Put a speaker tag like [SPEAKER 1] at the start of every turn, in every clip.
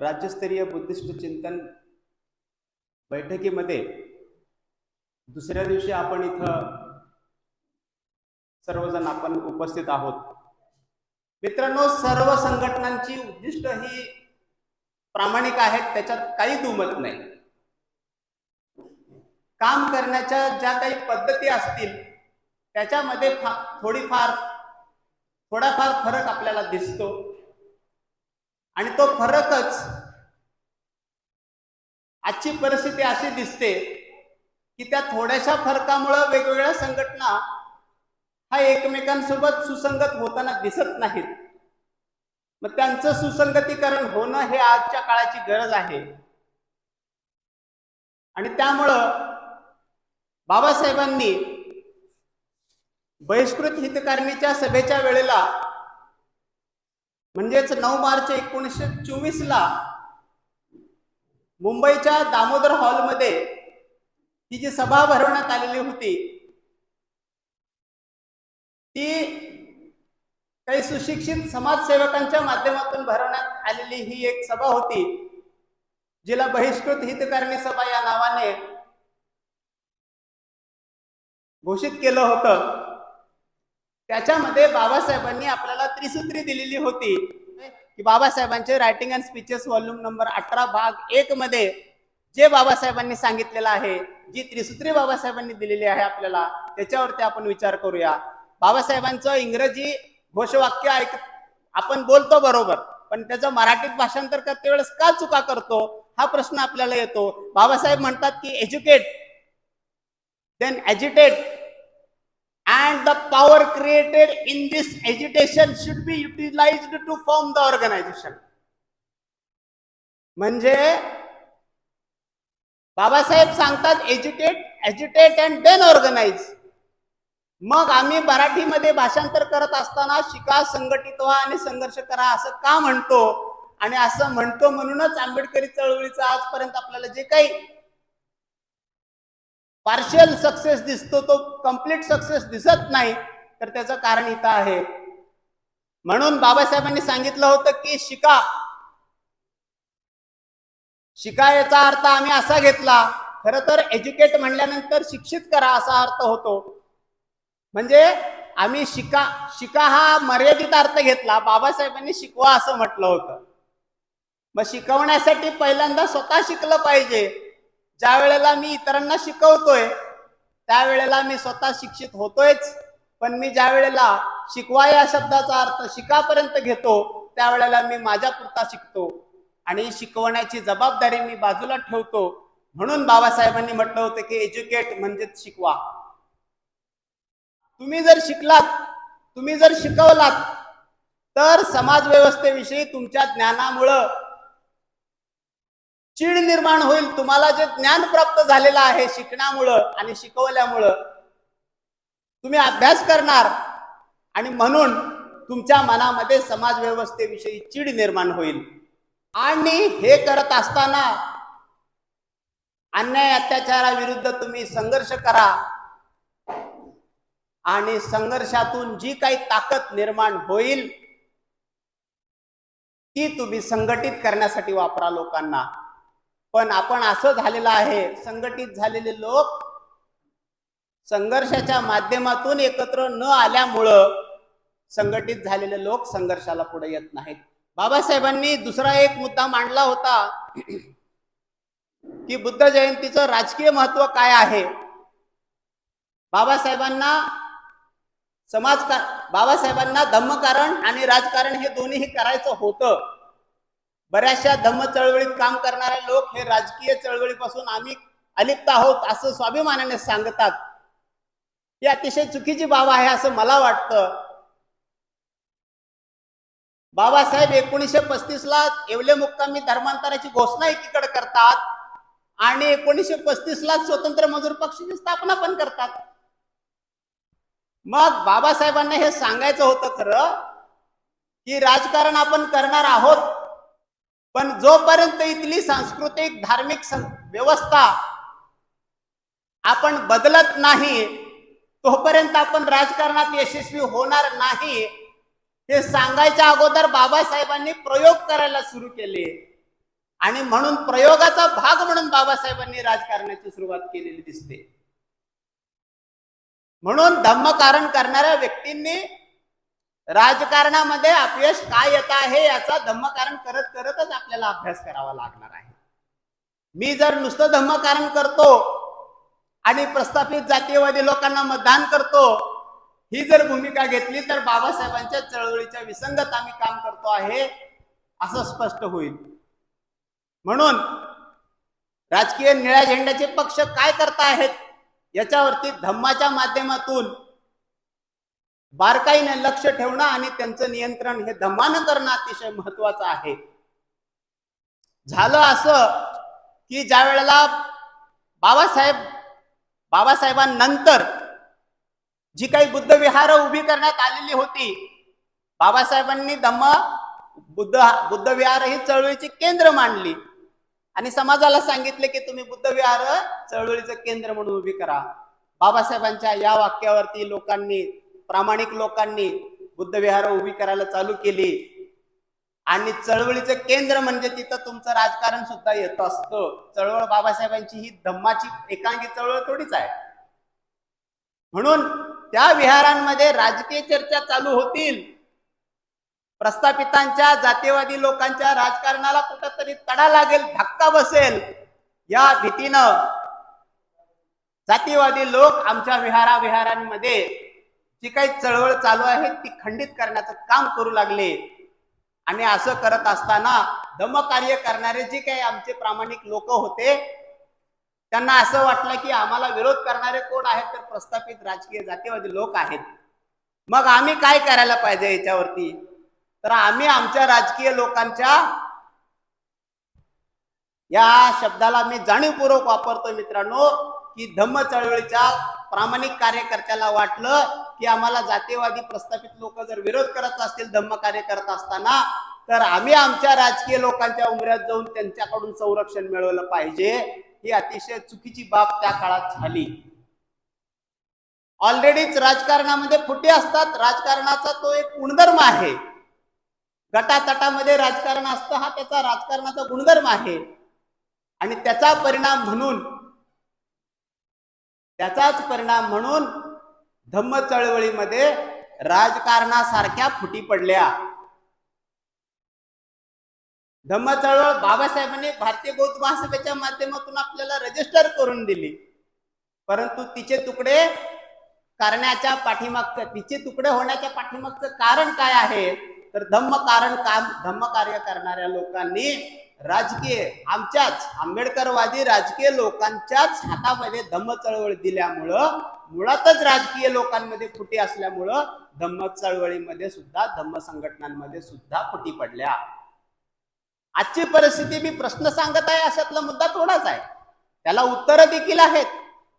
[SPEAKER 1] राज्यस्तरीय बुद्धिस्ट चिंतन बैठकीमध्ये दुसऱ्या दिवशी आपण इथं सर्वजण आपण उपस्थित आहोत. मित्रांनो सर्व संघटनांची उद्दिष्ट ही प्रामाणिक आहेत त्याच्यात काही दुमत नाही. काम करण्याच्या ज्या काही पद्धती असतील त्याच्यामध्ये फा थोडीफार थोडाफार फरक आपल्याला दिसतो. आणि तो फरकच आजची परिस्थिती अशी दिसते की त्या थोड्याशा फरकामुळं वेगवेगळ्या संघटना हा एकमेकांसोबत सुसंगत होताना दिसत नाहीत. मग त्यांचं सुसंगतीकरण होणं हे आजच्या काळाची गरज आहे. आणि त्यामुळं बाबासाहेबांनी बहिष्कृत हितकारणीच्या सभेच्या वेळेला म्हणजेच नऊ मार्च एकोणीसशे चोवीस ला मुंबईच्या दामोदर हॉलमध्ये ही जी सभा भरवण्यात आलेली होती ती काही सुशिक्षित समाजसेवकांच्या माध्यमातून भरवण्यात आलेली ही एक सभा होती जिला बहिष्कृत हितकारणी सभा या नावाने घोषित केलं होतं. त्याच्यामध्ये बाबासाहेबांनी आपल्याला त्रिसूत्री दिलेली होती. की बाबासाहेबांचे writing and speeches volume number अठरा भाग एक मध्ये जे बाबासाहेबांनी सांगितलेलं आहे जी त्रिसूत्री बाबासाहेबांनी दिलेली आहे आपल्याला त्याच्यावरती आपण विचार करूया. बाबासाहेबांचं इंग्रजी घोषवाक्य ऐक आपण बोलतो बरोबर पण त्याचं मराठीत भाषांतर करते वेळेस का चुका करतो? हा प्रश्न आपल्याला येतो. बाबासाहेब म्हणतात की educate then agitate and the power created in this agitation should be utilized to form the organization. म्हणजे बाबासाहेब सांगतात educate agitate and then organise मग आम्ही मराठीमध्ये भाषांतर करत असताना शिका संघटित व्हा आणि संघर्ष करा असं का म्हणतो? आणि असं म्हणतो म्हणूनच आंबेडकरी चळवळीचं आजपर्यंत आपल्याला जे काही पार्शियल सक्सेस दिसतो तो कंप्लीट सक्सेस दिसत नाही. तर त्याचं कारण इथं आहे. म्हणून बाबासाहेबांनी सांगितलं होतं की शिका. शिका याचा अर्थ आम्ही असा घेतला खर तर एज्युकेट म्हणल्यानंतर शिक्षित करा असा अर्थ होतो. म्हणजे आम्ही शिका शिका हा मर्यादित अर्थ घेतला बाबासाहेबांनी शिकवा असं म्हटलं होतं. मग शिकवण्यासाठी पहिल्यांदा स्वतः शिकलं पाहिजे. ज्या वेळेला मी इतरांना शिकवतोय त्यावेळेला मी स्वतः शिक्षित होतोयच. पण मी ज्या वेळेला शिकवा या शब्दाचा अर्थ शिकापर्यंत घेतो त्यावेळेला मी माझ्या पुरता शिकतो. आणि शिकवण्याची जबाबदारी मी बाजूला ठेवतो. म्हणून बाबासाहेबांनी म्हटलं होतं की एज्युकेट म्हणजेच शिकवा. तुम्ही जर शिकलात तुम्ही जर शिकवलात तर समाज व्यवस्थेविषयी तुमच्या ज्ञानामुळं चीड निर्माण होईल. तुम्हाला जे ज्ञान प्राप्त झालेलं आहे शिकण्यामुळं आणि शिकवल्यामुळं तुम्ही अभ्यास करणार आणि म्हणून तुमच्या मनामध्ये समाज व्यवस्थेविषयी चीड निर्माण होईल. आणि हे करत असताना अन्याय अत्याचाराविरुद्ध तुम्ही संघर्ष करा. आणि संघर्षातून जी काही ताकद निर्माण होईल ती तुम्ही संघटित करण्यासाठी वापरा लोकांना. पण आपण असं झालेलं आहे संघटित झालेले लोक संघर्षाच्या माध्यमातून एकत्र न आल्यामुळं संघटित झालेले लोक संघर्षाला पुढे येत नाहीत. बाबासाहेबांनी दुसरा एक मुद्दा मांडला होता की बुद्ध जयंतीचं राजकीय महत्त्व काय आहे? बाबासाहेबांना समाज बाबासाहेबांना धम्मकारण आणि राजकारण हे दोन्हीही करायचं होतं. बऱ्याचशा धम्म चळवळीत काम करणारे लोक हे राजकीय चळवळीपासून आम्ही अलिप्त आहोत असं स्वाभिमानाने सांगतात. ही अतिशय चुकीची बाब आहे असं मला वाटतं. बाबासाहेब एकोणीसशे पस्तीस ला येवले मुक्कामी धर्मांतराची घोषणा एकीकडे करतात आणि एकोणीसशे पस्तीस ला स्वतंत्र मजूर पक्षाची स्थापना पण करतात. मग बाबासाहेबांना हे सांगायचं होतं खरं की राजकारण आपण करणार आहोत पण जोपर्यंत इथली सांस्कृतिक धार्मिक व्यवस्था आपण बदलत नाही तोपर्यंत आपण राजकारणात यशस्वी होणार नाही हे सांगायच्या अगोदर बाबासाहेबांनी प्रयोग करायला सुरू केले. आणि म्हणून प्रयोगाचा भाग म्हणून बाबासाहेबांनी राजकारणाची सुरुवात केलेली दिसते. म्हणून धम्मकारण करणाऱ्या व्यक्तींनी राजकारणामध्ये अपयश काय येत आहे याचा धम्मकारण करत करतच आपल्याला अभ्यास करावा लागणार आहे. मी जर नुसतं धम्मकारण करतो आणि प्रस्थापित जातीयवादी लोकांना मतदान करतो ही जर भूमिका घेतली तर बाबासाहेबांच्या चळवळीच्या विसंगत आम्ही काम करतो आहे असं स्पष्ट होईल. म्हणून राजकीय निळ्या झेंड्याचे पक्ष काय करता आहेत याच्यावरती धम्माच्या माध्यमातून बारकाईने लक्ष ठेवणं आणि त्यांचं नियंत्रण हे धम्मानं करणं अतिशय महत्वाचं आहे. झालं असं की ज्या वेळेला बाबासाहेब बाबासाहेबांनंतर जी काही बुद्ध विहार उभी करण्यात आलेली होती बाबासाहेबांनी धम्म बुद्ध बुद्ध विहार ही चळवळीची केंद्र मांडली. आणि समाजाला सांगितले की तुम्ही बुद्ध विहार चळवळीचं केंद्र म्हणून उभी करा. बाबासाहेबांच्या या वाक्यावरती लोकांनी प्रामाणिक लोकांनी बुद्ध विहार उभी करायला चालू केली. आणि चळवळीचं केंद्र म्हणजे तिथं तुमचं राजकारण सुद्धा येत असतं. चळवळ बाबासाहेबांची ही धम्माची एकांगी चळवळ थोडीच आहे. म्हणून त्या विहारांमध्ये राजकीय चर्चा चालू होतील. प्रस्थापितांच्या जातीवादी लोकांच्या राजकारणाला कुठंतरी तडा लागेल धक्का बसेल. या भीतीनं जातीवादी लोक आमच्या विहारा विहारांमध्ये जी काही चळवळ चालू आहे ती खंडित करण्याचं काम करू लागले. आणि असं करत असताना दमकार्य करणारे जे काही आमचे प्रामाणिक लोक होते त्यांना असं वाटलं की आम्हाला विरोध करणारे कोण आहेत तर प्रस्थापित राजकीय जातीवादी लोक आहेत. मग आम्ही काय करायला पाहिजे याच्यावरती? तर आम्ही आमच्या राजकीय लोकांच्या या शब्दाला मी जाणीवपूर्वक वापरतो मित्रांनो की धम्म चळवळीच्या प्रामाणिक कार्यकर्त्याला वाटलं की आम्हाला जातीवादी प्रस्थापित लोक जर विरोध करत असतील धम्म कार्य करत असताना तर आम्ही आमच्या राजकीय लोकांच्या उमऱ्यात जाऊन त्यांच्याकडून संरक्षण मिळवलं पाहिजे. ही अतिशय चुकीची बाब त्या काळात झाली. ऑलरेडीच राजकारणामध्ये फुटे असतात. राजकारणाचा तो एक गुणधर्म आहे. गटातटामध्ये राजकारण असतं हा त्याचा राजकारणाचा गुणधर्म आहे. आणि त्याचा परिणाम म्हणून त्याचाच परिणाम म्हणून धम्म चळवळीमध्ये राजकारणासारख्या फुटी पडल्या. धम्म चळवळ बाबासाहेबांनी भारतीय बौद्ध महासभेच्या माध्यमातून आपल्याला रजिस्टर करून दिली. परंतु तिचे तुकडे करण्याच्या पाठीमागचं तिचे तुकडे होण्याच्या पाठीमागचं कारण काय आहे? तर धम्म कारण काम धम्म कार्य करणाऱ्या लोकांनी राजकीय आमच्याच आंबेडकरवादी राजकीय लोकांच्याच हातामध्ये धम्म चळवळ दिल्यामुळं मुळातच राजकीय लोकांमध्ये फुटी असल्यामुळं धम्म चळवळीमध्ये सुद्धा धम्म संघटनांमध्ये सुद्धा फुटी पडल्या. आजची परिस्थिती मी प्रश्न सांगत आहे अशातला मुद्दा थोडाच आहे. त्याला उत्तर देखील आहेत.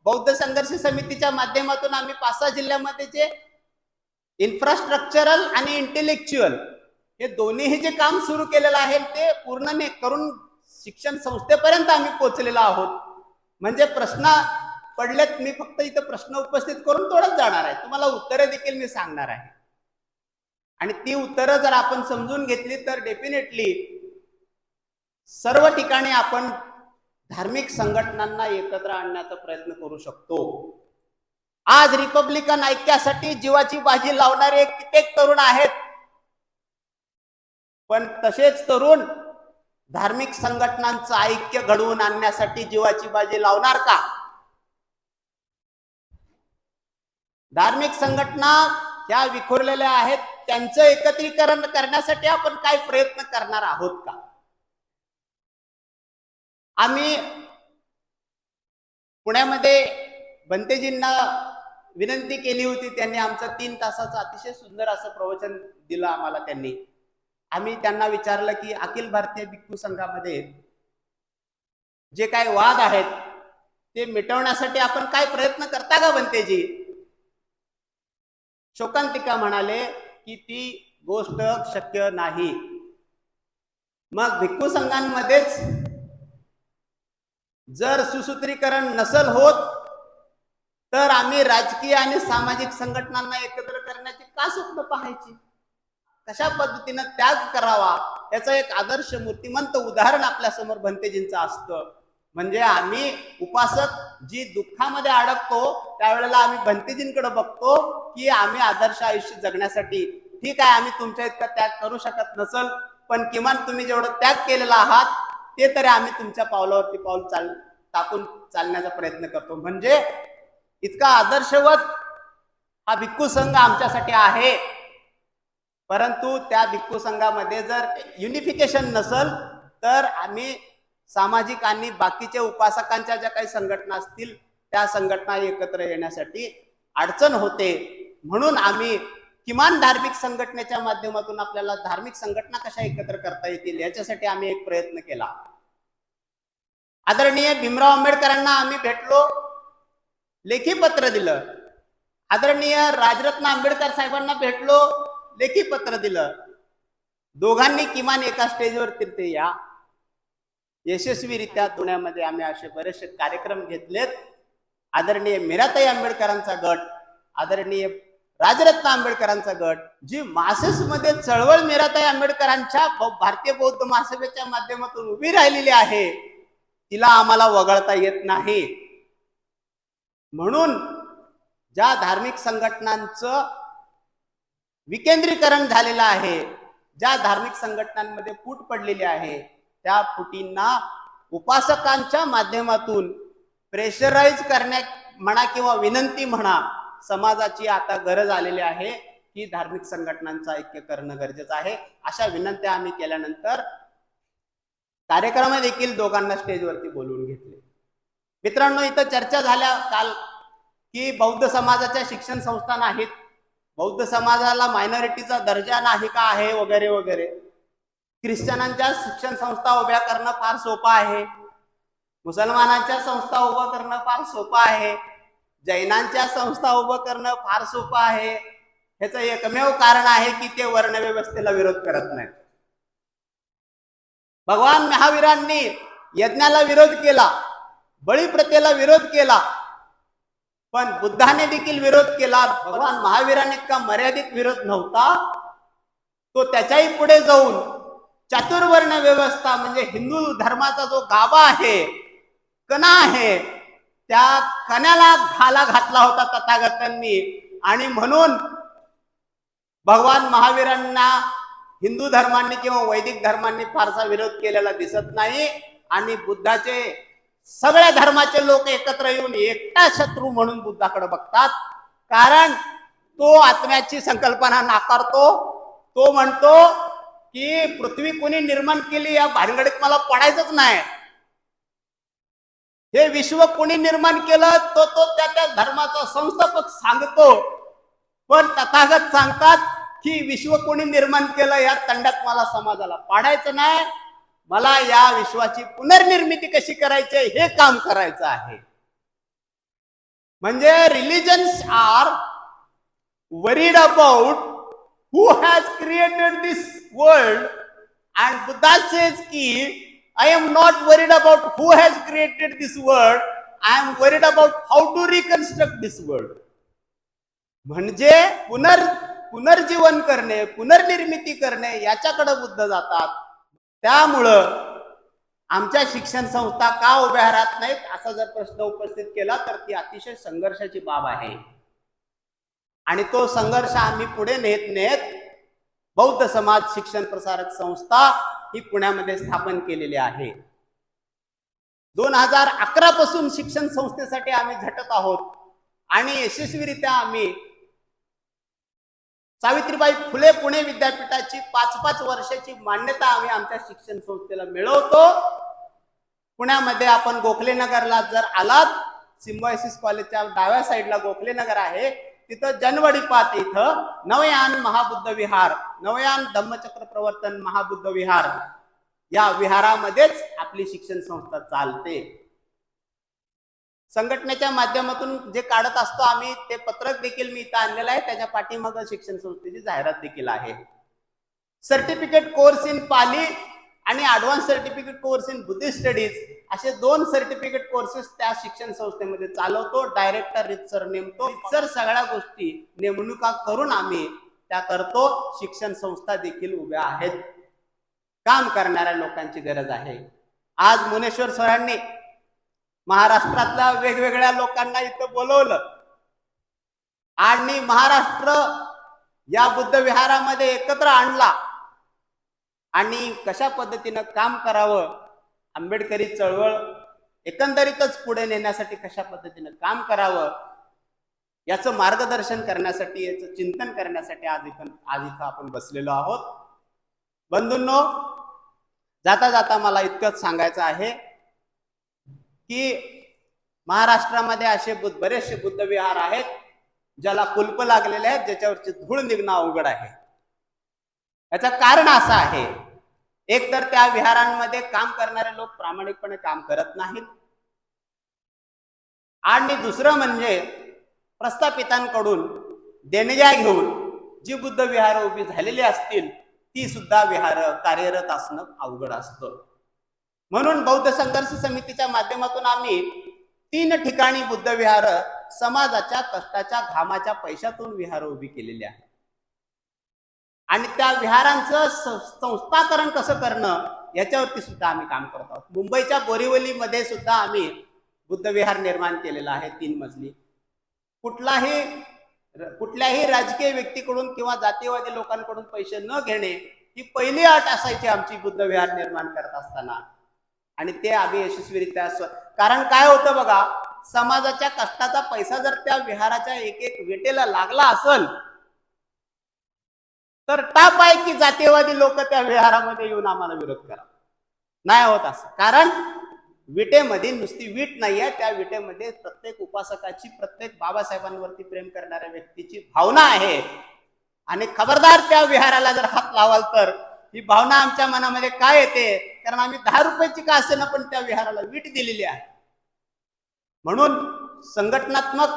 [SPEAKER 1] बौद्ध संघर्ष समितीच्या माध्यमातून आम्ही पाच सहा जिल्ह्यामध्ये जे इन्फ्रास्ट्रक्चरल आणि इंटेलेक्च्युअल हे दोन्हीही जे काम सुरू केलेलं आहे ते पूर्ण करून शिक्षण संस्थेपर्यंत आम्ही पोचलेलो आहोत. म्हणजे प्रश्न पडलेत मी फक्त इथं प्रश्न उपस्थित करून तोडत जाणार आहे. तुम्हाला उत्तरे देखील मी सांगणार आहे. आणि ती उत्तरं जर आपण समजून घेतली तर डेफिनेटली सर्व ठिकाणी आपण धार्मिक संघटनांना एकत्र आणण्याचा प्रयत्न करू शकतो. आज रिपब्लिकन ऐक्यासाठी जीवाची बाजी लावणारे कित्येक तरुण आहेत. पण तसेच तरुण धार्मिक संघटनांचं ऐक्य घडवून आणण्यासाठी जीवाची बाजी लावणार का? धार्मिक संघटना ह्या विखुरलेल्या आहेत त्यांचं एकत्रीकरण करण्यासाठी आपण काय प्रयत्न करणार आहोत का? आम्ही पुण्यामध्ये बंतेजींना विनंती केली होती त्यांनी आमचं तीन तासाचं अतिशय सुंदर असं प्रवचन दिलं आम्हाला त्यांनी. आम्ही त्यांना विचारलं की अखिल भारतीय भिक्खू संघामध्ये जे काय वाद आहेत ते मिटवण्यासाठी आपण काय प्रयत्न करता का बनतेजी? शोकांतिका म्हणाले की ती गोष्ट शक्य नाही. मग भिक्खू संघांमध्येच जर सुसूत्रीकरण नसल होत तर आम्ही राजकीय आणि सामाजिक संघटनांना एकत्र करण्याची का स्वप्न पाहायची? कशा पद्धतीनं त्याग करावा याचं एक आदर्श मूर्तिमंत उदाहरण आपल्यासमोर भंतेजींचं असतं. म्हणजे आम्ही उपासक जी दुःखामध्ये अडकतो त्यावेळेला आम्ही भंतेजींकडे बघतो की आम्ही आदर्श आयुष्य जगण्यासाठी ठीक आहे आम्ही तुमच्या इतका त्याग करू शकत नसल पण किमान तुम्ही जेवढं त्याग केलेला आहात ते तरी आम्ही तुमच्या पावलावरती पाऊल चाल टाकून चालण्याचा प्रयत्न करतो. म्हणजे इतका आदर्शवत हा भिक्खू संघ आमच्यासाठी आहे. परंतु त्या भिक्खू संघामध्ये जर युनिफिकेशन नसल तर आम्ही सामाजिक आणि बाकीच्या उपासकांच्या ज्या काही संघटना असतील त्या संघटना एकत्र येण्यासाठी अडचण होते. म्हणून आम्ही किमान धार्मिक संघटनेच्या माध्यमातून आपल्याला धार्मिक संघटना कशा एकत्र करता येतील याच्यासाठी आम्ही एक प्रयत्न केला. आदरणीय भीमराव आंबेडकरांना आम्ही भेटलो लेखी पत्र दिलं. आदरणीय राजरत्न आंबेडकर साहेबांना भेटलो लेखी पत्र दिलं. दोघांनी किमान एका स्टेजवर तिथे या. यशस्वीरित्या पुण्यामध्ये आम्ही असे बरेचसे कार्यक्रम घेतलेत. आदरणीय मीराताई आंबेडकरांचा गट आदरणीय राजरत्न आंबेडकरांचा गट जी मासेसमध्ये चळवळ मीराताई आंबेडकरांच्या भारतीय बौद्ध महासभेच्या माध्यमातून उभी राहिलेली आहे तिला आम्हाला वगळता येत नाही. म्हणून ज्या धार्मिक संघटनांचं विकेंद्रीकरण झालेलं आहे. ज्या धार्मिक संघटनांमध्ये फूट पडलेली आहे त्या फुटींना उपासकांच्या माध्यमातून प्रेशराईज करण्या म्हणा किंवा विनंती म्हणा समाजाची आता गरज आलेली आहे. की धार्मिक संघटनांचं ऐक्य करणं गरजेचं आहे. अशा विनंत्या आम्ही केल्यानंतर कार्यक्रमा देखील दोघांना स्टेजवरती बोलवून घेतले. मित्रांनो इथं चर्चा झाल्या काल की बौद्ध समाजाच्या शिक्षण संस्था नाहीत बौद्ध समाजाला मायनॉरिटीचा दर्जा नाही का आहे वगैरे वगैरे. ख्रिश्चनांच्या शिक्षण संस्था उभ्या करणं फार सोपं आहे. मुसलमानांच्या संस्था उभं करणं फार सोपं आहे. जैनांच्या संस्था उभं करणं फार सोपं आहे. ह्याचं एकमेव कारण आहे की ते वर्णव्यवस्थेला विरोध करत नाहीत. भगवान महावीरांनी यज्ञाला विरोध केला बळीप्रथेला विरोध केला पण बुद्धाने देखील विरोध केला. भगवान. महावीराने इतका मर्यादित विरोध नव्हता. तो त्याच्याही पुढे जाऊन चातुर्वर्ण व्यवस्था म्हणजे हिंदू धर्माचा जो गाभा आहे कणा आहे त्या कण्याला घाला घातला होता तथागतांनी. आणि म्हणून भगवान महावीरांना हिंदू धर्मांनी किंवा वैदिक धर्मांनी फारसा विरोध केलेला दिसत नाही. आणि बुद्धाचे सगळ्या धर्माचे लोक एकत्र येऊन एकटा शत्रू म्हणून बुद्धाकडे बघतात. कारण तो आत्म्याची संकल्पना नाकारतो. तो म्हणतो की पृथ्वी कोणी निर्माण केली या भानगडीत मला पडायचंच नाही. हे विश्व कोणी निर्माण केलं तो तो त्या त्या धर्माचा संस्थापक सांगतो. पण तथागत सांगतात की विश्व कोणी निर्माण केलं या तंडात मला समाजाला पाडायचं नाही. मला या विश्वाची पुनर्निर्मिती कशी करायची हे काम करायचं आहे. म्हणजे religions are worried about who has created this world and Buddha says की I am not worried about who has created this world I am worried about how to reconstruct this world म्हणजे पुनर् पुनर्जीवन करणे पुनर्निर्मिती करणे याच्याकडे बुद्ध जातात. त्यामुळं आमच्या शिक्षण संस्था का उभ्या राहत नाहीत असा जर प्रश्न उपस्थित केला तर ती अतिशय संघर्षाची बाब आहे. आणि तो संघर्ष आम्ही पुढे नेत नेत बौद्ध समाज शिक्षण प्रसारक संस्था ही पुण्यामध्ये स्थापन केलेली आहे. दोन हजार अकरा पासून शिक्षण संस्थेसाठी आम्ही झटत आहोत. आणि यशस्वीरित्या आम्ही सावित्रीबाई फुले पुणे विद्यापीठाची पाच पाच वर्षाची मान्यता आम्ही आमच्या शिक्षण संस्थेला मिळवतो. पुण्यामध्ये आपण गोखले नगरला जर आलात सिम्बॉयसिस कॉलेजच्या डाव्या साईडला गोखले नगर आहे तिथं जनवडी पात इथं नवयान महाबुद्ध विहार नवयान धम्मचक्र प्रवर्तन महाबुद्ध विहार या विहारामध्येच आपली शिक्षण संस्था चालते. संघटनेच्या माध्यमातून जे काढत असतो आम्ही ते पत्रक देखील मी इथं आणलेलं आहे. त्याच्या पाठीमागं शिक्षण संस्थेची जाहिरात देखील आहे. सर्टिफिकेट कोर्स इन पाली आणि advance certificate course in Buddhist studies असे दोन सर्टिफिकेट कोर्सेस त्या शिक्षण संस्थेमध्ये चालवतो. डायरेक्टर रितसर नेमतो. रितसर सगळ्या गोष्टी नेमणुका करून आम्ही त्या करतो. शिक्षण संस्था देखील उभ्या आहेत. काम करणाऱ्या लोकांची गरज आहे. आज मुनेश्वर सरांनी महाराष्ट्रातल्या वेगवेगळ्या लोकांना इथं बोलवलं. आणि महाराष्ट्र या बुद्ध विहारामध्ये एकत्र आणला. आणि कशा पद्धतीनं काम करावं आंबेडकरी चळवळ एकंदरीतच पुढे नेण्यासाठी कशा पद्धतीनं काम करावं याचं मार्गदर्शन करण्यासाठी याचं चिंतन करण्यासाठी आज इथं आज इथं आपण बसलेलो आहोत. बंधूंनो जाता जाता मला इतकंच सांगायचं आहे. की महाराष्ट्रामध्ये असे बुद्ध बरेचसे बुद्ध विहार आहेत ज्याला कुल्प लागलेले आहेत ज्याच्यावरची धूळ निघणं अवघड आहे. याचं कारण असं आहे एक तर त्या विहारांमध्ये काम करणारे लोक प्रामाणिकपणे काम करत नाहीत. आणि दुसरं म्हणजे प्रस्थापितांकडून देणग्या घेऊन जी बुद्ध विहार उभी झालेली असतील ती सुद्धा विहार कार्यरत असणं अवघड असतं. म्हणून बौद्ध संघर्ष समितीच्या माध्यमातून आम्ही तीन ठिकाणी बुद्ध विहार समाजाच्या कष्टाच्या घामाच्या पैशातून विहार उभी केलेली आहे आणि त्या विहारांचं संस्थाकरण कसं करणं याच्यावरती सुद्धा आम्ही काम करत आहोत. मुंबईच्या बोरिवलीमध्ये सुद्धा आम्ही बुद्ध विहार निर्माण केलेला आहे तीन मजली. कुठलाही कुठल्याही राजकीय व्यक्तीकडून किंवा जातीवादी लोकांकडून पैसे न घेणे ही पहिली अट असायची आमची बुद्ध विहार निर्माण करत असताना. आणि ते आम्ही यशस्वीरित्या कारण काय होतं बघा समाजाच्या कष्टाचा पैसा जर त्या विहाराच्या एक एक वेटेला लागला असल तर टाप आहे की जातीयवादी लोक त्या विहारामध्ये येऊन आम्हाला विरोध करा. नाही होत असं. कारण विटेमध्ये नुसती वीट नाही आहे त्या विटेमध्ये प्रत्येक उपासकाची प्रत्येक बाबासाहेबांवरती प्रेम करणाऱ्या व्यक्तीची भावना आहे. आणि खबरदार त्या विहाराला जर हात लावाल तर ही भावना आमच्या मनामध्ये काय येते? कारण आम्ही दहा रुपयाची का असेना पण त्या विहाराला वीट दिलेली आहे. म्हणून संघटनात्मक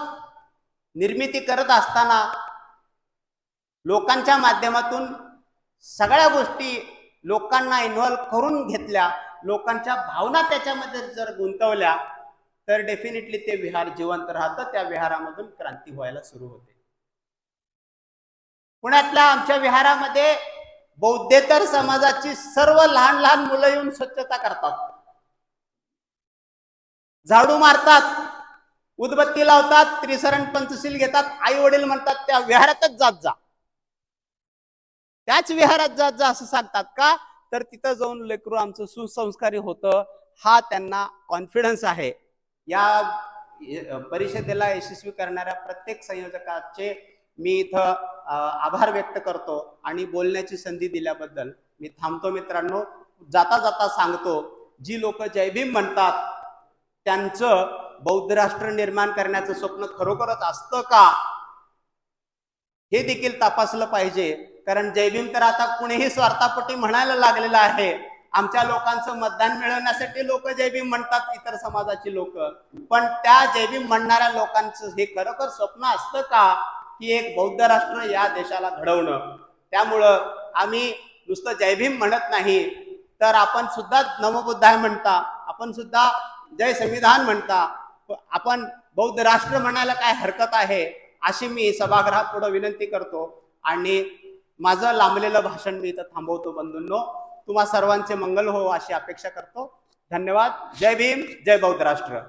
[SPEAKER 1] निर्मिती करत असताना लोकांच्या माध्यमातून सगळ्या गोष्टी लोकांना इन्व्हॉल्व करून घेतल्या लोकांच्या भावना त्याच्यामध्ये जर गुंतवल्या तर डेफिनेटली ते विहार जिवंत राहतं त्या विहारामधून क्रांती व्हायला सुरू होते. पुण्यातल्या आमच्या विहारामध्ये बौद्धेतर समाजाची सर्व लहान लहान मुलं येऊन स्वच्छता करतात. झाडू मारतात उदबत्ती लावतात त्रिसरण पंचशील घेतात आई वडील म्हणतात त्या विहारातच जात जा. त्याच विहारात जात जा असं सांगतात का? तर तिथं जाऊन लेकरू आमचं सुसंस्कारी होतं. हा त्यांना कॉन्फिडन्स आहे. या परिषदेला यशस्वी करणाऱ्या प्रत्येक संयोजकाचे मी इथं आभार व्यक्त करतो आणि बोलण्याची संधी दिल्याबद्दल मी थांबतो मित्रांनो. जाता जाता सांगतो जी लोक जय भीम म्हणतात त्यांचं बौद्ध राष्ट्र निर्माण करण्याचं स्वप्न खरोखरच असतं का? हे देखील तपासलं पाहिजे. कारण जयभीम तर आता कुणीही स्वार्थापटी म्हणायला लागलेलं आहे. आमच्या लोकांचं मतदान मिळवण्यासाठी लोक जयभीम म्हणतात इतर समाजाची लोक. पण त्या जयभीम म्हणणाऱ्या लोकांचं हे खरोखर स्वप्न असतं का? की एक बौद्ध राष्ट्र या देशाला घडवणं. त्यामुळं आम्ही नुसतं जयभीम म्हणत नाही तर आपण सुद्धा नमबुद्धाय म्हणता आपण सुद्धा जय संविधान म्हणता. आपण बौद्ध राष्ट्र म्हणायला काय हरकत आहे अशी मी सभागृहात पुढे विनंती करतो. आणि माझं लांबलेलं भाषण मी इथं थांबवतो बंधूंनो. तुम्हा सर्वांचे मंगल हो अशी अपेक्षा करतो. धन्यवाद. जय भीम जय बौद्ध राष्ट्र.